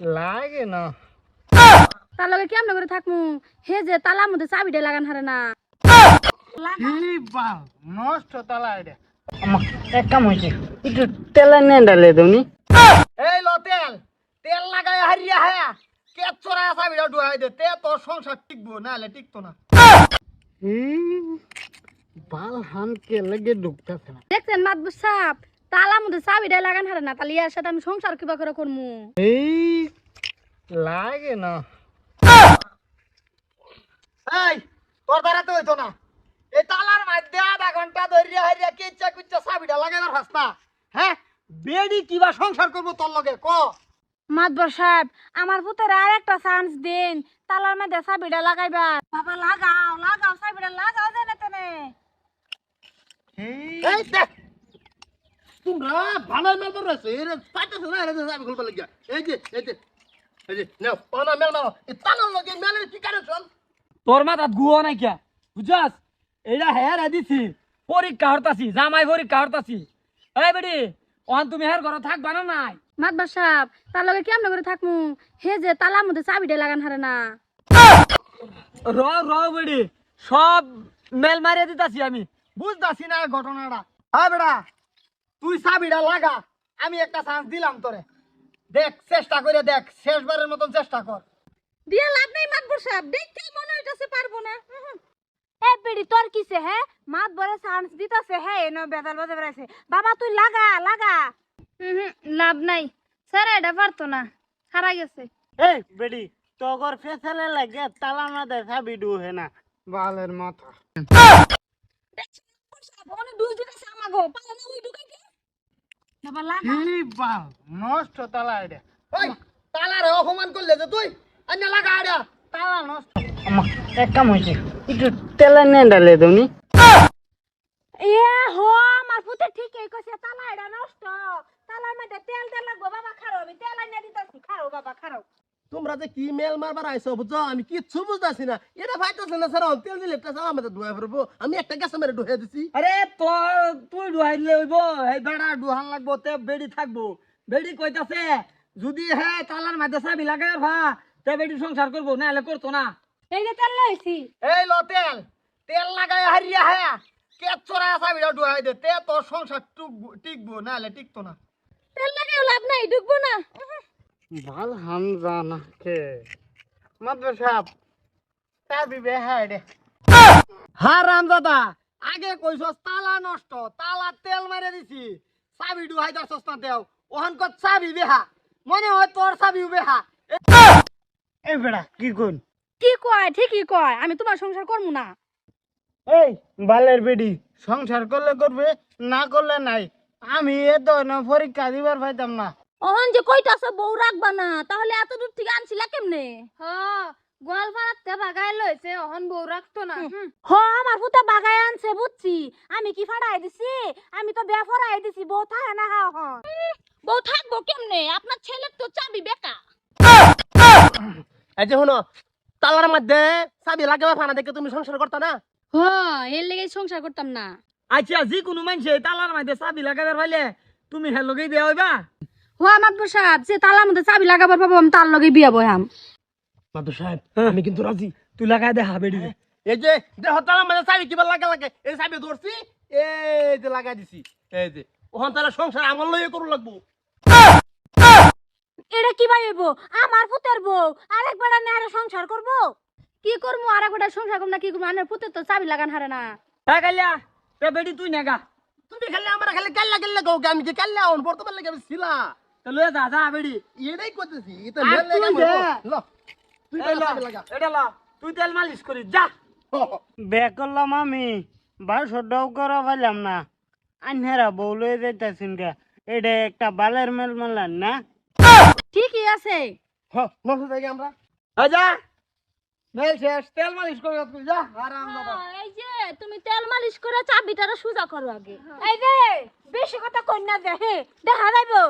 লাগে না। তার লগে কেমন করে থাকমু? হে যে তালার মধ্যে চাবিটা লাগান হারে না। নষ্ট তালা এটা। এক কাম হয়েছে একটু তেলে নিয়ে ডালে তুমি এই লো তেল তেল লাগাই হারিয়া হ্যাঁ কে চোরা বিড়া ডুহাই দে তে তোর সংসার টিকবো না হলে টিকতো না। বাল হান কে লেগে ঢুকতেছে না। দেখছেন মাতবু সাপ? তালার মধ্যে চাবিটা লাগান হারে না তাহলে ইয়ার সাথে আমি সংসার কিবা করে করমু? এই লাগে না। এই তোর দ্বারা তো হইতো না। এই তালার মধ্যে আধা ঘণ্টা ধরিয়া হারিয়া কিচ্ছা কিচ্ছা চাবিটা লাগাইবার হাসতা হ্যাঁ বেডি কিবা সংসার করব তোর লগে ক? মাতবর সাহেব আমার পুতের আর একটা চান্স দিন। তালার মধ্যে চাবিটা লাগাইবা বাবা লাগাও লাগাও চাবিটা লাগাও জানে তেনে। এই দেখ তোমরা ভানার মেল মারো আছে এর পাইতেছ না এর চাবি খুলবার লাগিয়া। এই যে এই যে এই যে নাও পানা মেল মারো। এই তালার লগে মেলের কি কারণ চল তোর মাথাত গুয়া নাই কিয়া? বুঝাস এইটা হের দিছি পরীক্ষা হরতাছি জামাই পরীক্ষা হরতাছি। এই বেডি অন তুমি হের ঘরে থাকবা না নাই? মাতবর সাহেব তার লগে কেমন করে থাকমু? হে যে তালার মধ্যে চাবিটা লাগান হারে না। র র বেডি সব মেল মারিয়ে দিতাছি আমি। বুঝতাছি না ঘটনাটা। হ্যাঁ বেটা। তুই চাবিটা লাগা আমি একটা চান্স দিলাম তোরে। দেখ চেষ্টা করে দেখ শেষবারের মতন চেষ্টা কর। দিয়া লাভ নাই মাতবর সাহেব দেখতেই মনে হইতাছে পারব না। এ পেড়ি তোর কিসে হ্যাঁ? মাত বড় চান্স দিতাছে হ্যাঁ এনে বেদাল বাজে বেড়াইছে। বাবা তুই লাগা লাগা। হুম লাভ নাই। স্যার এটা পারতো না। হারা গেছে। এই বেডি তগর ফেসালে লাগে তালা না দে চাবি ডুহে না। বালের মাথা। অনেক দুই দিতেছে আমাগো পালা না লাগা কি বাল নষ্ট তালা এটা। ওই তালারে অপমান করলে যে তুই? অন্য লাগা আড়া তালা নষ্ট। এক কাম হয়েছে একটু তেলে নিয়ে ডালে তুমি এ হো আমার পুতে ঠিকই কইছে তালা এটা নষ্ট। তালার মধ্যে তেল তেল লাগবো বাবা খারো আমি তেল আইনা দিতাছি খারো বাবা খারো তোমরা যে কি মেল মারবার আইছো বুঝছ আমি কিচ্ছু বুঝতেছি না। এটা ফাইতেছে না স্যার তেল দিলে একটা চালা আমাদের ডুহাই পড়ব আমি একটা গ্যাসে মেরে ডুহে দিছি। আরে তোর তুই ডুহাই দিলে হইব। এই বেড়া ডুহান লাগবো তে বেডি থাকব। বেডি কইতাছে যদি হে তালার মধ্যে চাবি লাগাই ভা তে বেডি সংসার করব না হলে করতো না। এই যে তেল লইছি। এই লো তেল। তেল লাগাই হারিয়া হ্যাঁ কে চোরা চাবিটা ডুহাই দে তে তোর সংসার টুকবো টিকবো না হলে টিকতো না। তেল লাগাও লাভ নাই ঢুকবো না। ভালো হাম জানা কে মাদ্র সাহেব চাবি বেহাই দে হ্যাঁ রাম দাদা আগে কইছস তালা নষ্ট তালা তেল মারে দিছি। চাবি ডুহাই দার সস্তা দেও। ওহান কত চাবি বেহা? মনে হয় তোর চাবি বেহা। এই বেড়া কি কোন কি কয়? ঠিকই কয়। আমি তোমার সংসার করব না। এই বালের বেডি সংসার করলে করবে না করলে নাই। আমি এ তো না পরীক্ষা দিবার পাইতাম না। অহন যে কইতাছ বউ রাখবা না তাহলে এত দূর থেকে আনছিলা কেমনে? হ গোয়াল ফাড়াতে বাগাই লইছে অহন বউ রাখতো না হ আমার পুতা বাগাই আনছে বুঝছি। আমি কি ফাড়াই দিছি? আমি তো বে ফড়াই দিছি বউ থাকে না হা অহন। বউ থাকব কেমনে? আপনার ছেলের তো চাবি বেকা। এই যে শুনো তালার মধ্যে চাবি লাগাবে ফানা দেখে তুমি সংসার করতা না? হ এর লেগে সংসার করতাম না। আচ্ছা যে কোনো মানুষে তালার মধ্যে চাবি লাগাবার পাইলে তুমি হের লগেই দেওয়া হইবা? যে তালার মধ্যে চাবি লাগাবার পাবো আমি তার লগে বিয়া বহাম মাদু সাহেব আমি কিন্তু রাজি। তুই লাগাই দে হা বেডি এই যে দেহ তালার মধ্যে চাবি কিবা লাগা লাগে এই চাবি ধরছি এই যে লাগাই দিছি এই যে। ওখান তাহলে সংসার আমার লইয়ে করু লাগবো। এটা কি আমার পুতের বউ আরেকবার আরে সংসার করব? কি করব? আরেকবার সংসার করব না কি করব? আমার পুতের তো চাবি লাগান হারে না। হ্যাঁ কালিয়া তে বেডি তুই নেগা। তুমি খালি আমার খালি কাল্লা কাল্লা আমি যে কাল্লা অন বর্তমান লাগে আমি ছিলা তো এটাই করতেছি এটা লাগা তুই লাগা। এটা ল তুই তেল মালিশ করি যা। বে করলাম আমি বারোশো ডৌ করা পাইলাম না। আনহেরা বউ লয়ে যাইতেছেন এটা একটা বালের মেল মেলান না? ঠিকই আছে। হ থাকি আমরা। এই যা। মেল শেষ তেল মালিশ করে তুই যা আরাম এই যে তুমি তেল মালিশ করে চাবিটারে সুজা করো আগে। এই যে বেশি কথা কই না যে হে দেখা যাইবো।